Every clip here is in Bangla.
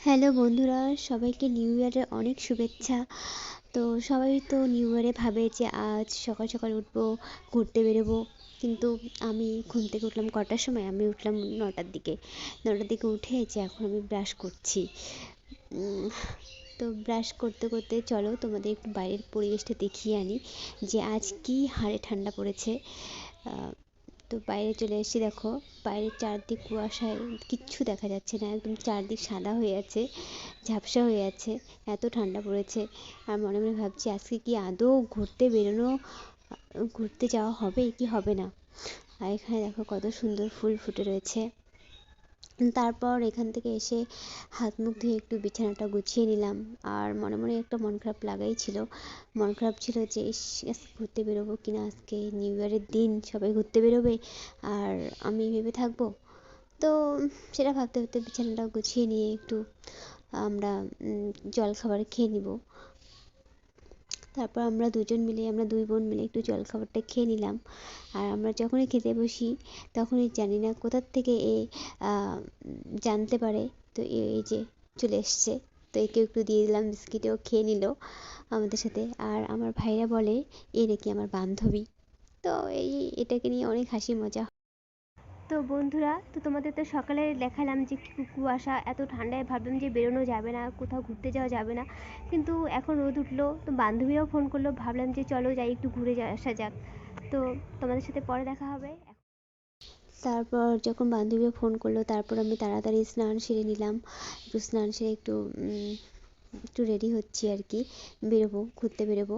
হ্যালো বন্ধুরা, সবাইকে নিউ ইয়ারের অনেক শুভেচ্ছা। তো সবাই তো নিউ ইয়ারে ভাবে যে আজ সকাল সকাল উঠবো, ঘুরতে বেরোবো। কিন্তু আমি ঘুম থেকে উঠলাম কটার সময়? আমি উঠলাম নটার দিকে। নটার দিকে উঠে যে এখন আমি ব্রাশ করছি। তো ব্রাশ করতে করতে চলো তোমাদের একটু বাইরের পরিবেশটা দেখিয়ে আনি যে আজ কি হারে ঠান্ডা পড়েছে। তো বাইরে চলে এসেছি, দেখো। বাইরে চারদিক কুয়াশায় কিচ্ছু দেখা যাচ্ছে না, একদম চারদিক সাদা হয়ে আছে, ঝাপসা হয়ে আছে, এত ঠান্ডা পড়েছে। আর মনে মনে ভাবছি আজকে কি আদৌ ঘুরতে বেরোনো, ঘুরতে যাওয়া হবে কি হবে না? আর এখানে দেখো কত সুন্দর ফুল ফুটে রয়েছে। তারপর এখান থেকে এসে হাত মুখ ধুয়ে একটু বিছানাটা গুছিয়ে নিলাম। আর মনে মনে একটা মন খারাপ লাগাই ছিল। মন খারাপ ছিল যে, ইস, আজকে ঘুরতে বেরোবো কি না? আজকে নিউ ইয়ারের দিন, সবাই ঘুরতে বেরোবে। আর আমি ভেবে থাকব। তো সেটা ভাবতে ভাবতে বিছানাটা গুছিয়ে নিয়ে একটু আমরা জলখাবার খেয়ে নিব। তারপর আমরা দুজন মিলে, আমরা দুই বোন মিলে একটু জলখাবারটা খেয়ে নিলাম। আর আমরা যখনই খেতে বসি, তখনই জানি না কোথার থেকে এ জানতে পারে। তো এই যে চলে এসছে। তো একে একটু দিয়ে দিলাম, বিস্কিটও খেয়ে নিল আমাদের সাথে। আর আমার ভাইরা বলে, এ নাকি আমার বান্ধবী। তো এই, এটাকে নিয়ে অনেক হাসি মজা তো বন্ধুরা, তো তোমাদের তো সকালে দেখালাম যে কুয়াশা, এত ঠান্ডায় ভাবলাম যে বেরোনো যাবে না, কোথাও ঘুরতে যাওয়া যাবে না। কিন্তু এখন রোদ উঠল, তো বান্ধবীরাও ফোন করল, ভাবলাম যে চলো যাই, একটু ঘুরে আসা যাক। তো তোমাদের সাথে পরে দেখা হবে। তারপর যখন বান্ধবীরা ফোন করল, তারপর আমি তাড়াতাড়ি স্নান সেরে নিলাম। একটু স্নান সেরে একটু একটু রেডি হচ্ছি আর কি। বেরোবো, ঘুরতে বেরোবো।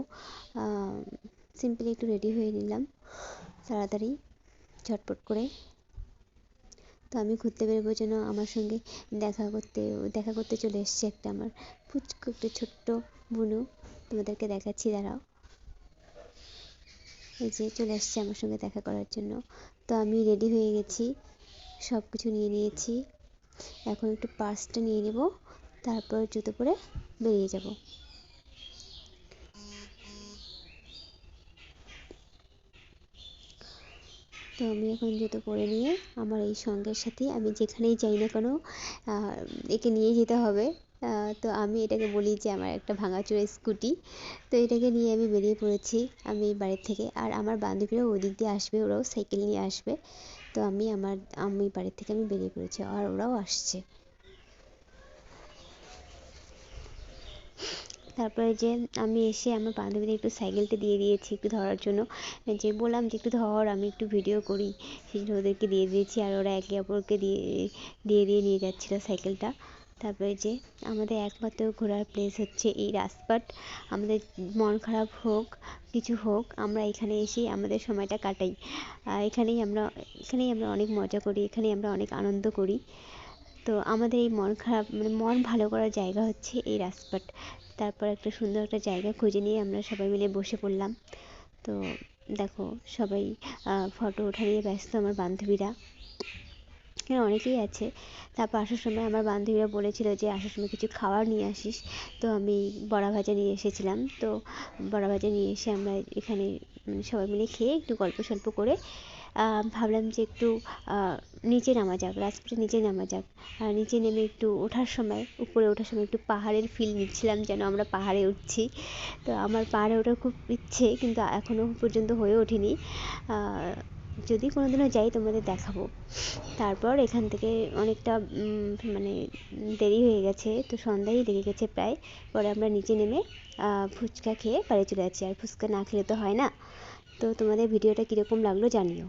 সিম্পলি একটু রেডি হয়ে নিলাম। তাড়াতাড়ি, ঝটপট করে। তো আমি ঘুরতে বেরোবো জন্য আমার সঙ্গে দেখা করতে দেখা করতে চলে এসছে একটা আমার ফুচকু, একটা ছোট্ট বুনু। তোমাদেরকে দেখাচ্ছি, দাঁড়াও। এই যে চলে এসছে আমার সঙ্গে দেখা করার জন্য। তো আমি রেডি হয়ে গেছি সব কিছু নিয়ে নিয়েছি। এখন একটু পার্সটা নিয়ে নেব, তারপর জুতো পরে বেরিয়ে যাব। তো আমি এখন জুতো পরে নিয়ে আমার এই সঙ্গের সাথে আমি যেখানেই যাই না কেন একে নিয়ে যেতে হবে। তো আমি এটাকে বলি যে আমার একটা ভাঙাচোরা স্কুটি। তো এটাকে নিয়ে আমি বেরিয়ে পড়েছি আমি বাড়ির থেকে। আর আমার বান্ধবীরাও ওদিক দিয়ে আসবে, ওরাও সাইকেল নিয়ে আসবে। তো আমি আমার, আমি বাড়ির থেকে আমি বেরিয়ে পড়েছি আর ওরাও আসছে। তারপরে যে আমি এসে আমার বান্ধবীদের একটু সাইকেলটা দিয়ে দিয়েছি একটু ধরার জন্য। যে বললাম যে একটু ধর, আমি একটু ভিডিও করি। সেই জন্য ওদেরকে দিয়ে দিয়েছি আর ওরা একে অপরকে দিয়ে দিয়ে দিয়ে নিয়ে যাচ্ছিল সাইকেলটা। তারপরে যে আমাদের একমাত্র ঘোরার প্লেস হচ্ছে এই রাজপাট আমাদের মন খারাপ হোক, কিছু হোক, আমরা এখানে এসেই আমাদের সময়টা কাটাই। এখানেই আমরা এখানেই আমরা অনেক মজা করি, এখানেই আমরা অনেক আনন্দ করি। তো আমাদের এই মন খারাপ মানে মন ভালো করার জায়গা হচ্ছে এই রাজপাট তারপর একটা সুন্দর একটা জায়গা খুঁজে নিয়ে আমরা সবাই মিলে বসে পড়লাম। তো দেখো, সবাই ফটো ওঠা নিয়ে ব্যস্ত আমার বান্ধবীরা। এখানে অনেকেই আছে। তারপর আসার সময় আমার বান্ধবীরা বলেছিল যে, আসার সময় কিছু খাবার নিয়ে আসিস। তো আমি বড়া ভাজা নিয়ে এসেছিলাম। তো বড়া ভাজা নিয়ে এসে আমরা এখানে সবাই মিলে খেয়ে একটু গল্প সল্প করে ভাবলাম যে একটু নিচে নামা যাক রাজপুরে নিচে নামা যাক। নিচে নেমে একটু ওঠার সময়, উপরে ওঠার সময় একটু পাহাড়ের ফিল নিচ্ছিলাম যেন আমরা পাহাড়ে উঠছি। তো আমার পাহাড়ে ওঠার খুব ইচ্ছে, কিন্তু এখনও পর্যন্ত হয়ে ওঠেনি। যদি কোনো দিনও যাই তোমাদের দেখাবো। তারপর এখান থেকে অনেকটা মানে দেরি হয়ে গেছে, তো সন্ধ্যাই লেগে গেছে প্রায়। পরে আমরা নিচে নেমে ফুচকা খেয়ে বাড়ি চলে যাচ্ছি। আর ফুচকা না খেলে তো হয় না। তো তোমাদের ভিডিওটা কীরকম লাগল জানিও।